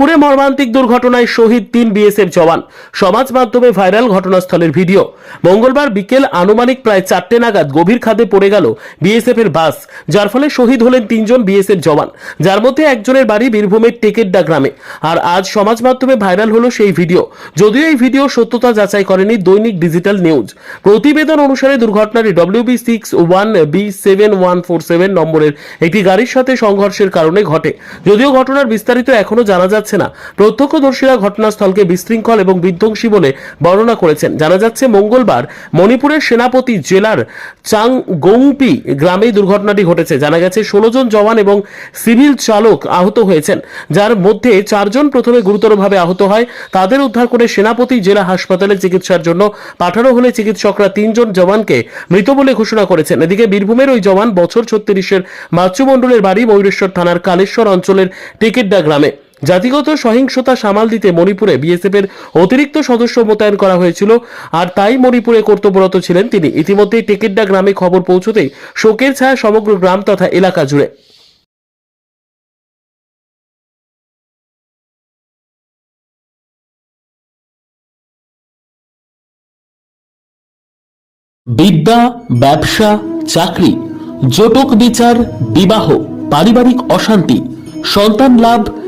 পুরে মর্মান্তিক দুর্ঘটনায় শহীদ তিন বিএসএফ জওয়ান। সমাজ মাধ্যমে ভাইরাল ঘটনাস্থলের ভিডিও। মঙ্গলবার বিকেল আনুমানিক প্রায় চারটে নাগাদ গভীর খাদে পড়ে গেল বিএসএফ এর বাস, যার ফলে শহীদ হলেন তিনজন বিএসএফ জওয়ান। যার মধ্যে একজনের বাড়ি বীরভূমের টেকেরডা গ্রামে। আর আজ সমাজ মাধ্যমে ভাইরাল হলো সেই ভিডিও। যদিও এই ভিডিও সত্যতা যাচাই করেনি দৈনিক ডিজিটাল নিউজ। প্রতিবেদন অনুসারে দুর্ঘটনাটি WB six one B seven one four seven নম্বরের একটি গাড়ির সাথে সংঘর্ষের কারণে ঘটে। যদিও ঘটনার বিস্তারিত এখনও জানা যাচ্ছে না। প্রত্যক্ষদর্শীরা ঘটনাস্থলকে বিশৃঙ্খল এবং বিধ্বংসী বলে বর্ণনা করেছেন। জানা যাচ্ছে, মঙ্গলবার মণিপুরের সেনাপতি জেলার চাংগৌপি গ্রামে দুর্ঘটনাটি ঘটেছে। জানা গেছে, ষোলো জন জওয়ান এবং সিভিল চালক আহত হয়েছেন। যার মধ্যে চারজন প্রথমে গুরুতরভাবে আহত হয়। তাদের উদ্ধার করে সেনাপতি জেলা হাসপাতালে চিকিৎসার জন্য পাঠানো হলে চিকিৎসকরা তিনজন জওয়ানকে মৃত বলে ঘোষণা করেছেন। এদিকে বীরভূমের ওই জওয়ান বছর ছত্রিশের মাতৃমণ্ডলের বাড়ি ময়ূরেশ্বর থানার কালেশ্বর অঞ্চলের টিকিটডা গ্রামে। জাতিগত সহিংসতা সামাল দিতে মণিপুরে বিএসএফ এর অতিরিক্ত সদস্য মোতায়েন করা হয়েছিল। আর তাই মণিপুরে কর্তব্যরত ছিলেন তিনি। ইতিমধ্যেই টিকিটডা গ্রামে খবর পৌঁছতেই শোকের ছায়া সমগ্র গ্রাম তথা এলাকা জুড়ে। বিদ্যা, ব্যবসা, চাকরি, জটক বিচার, বিবাহ, পারিবারিক অশান্তি, সন্তান লাভ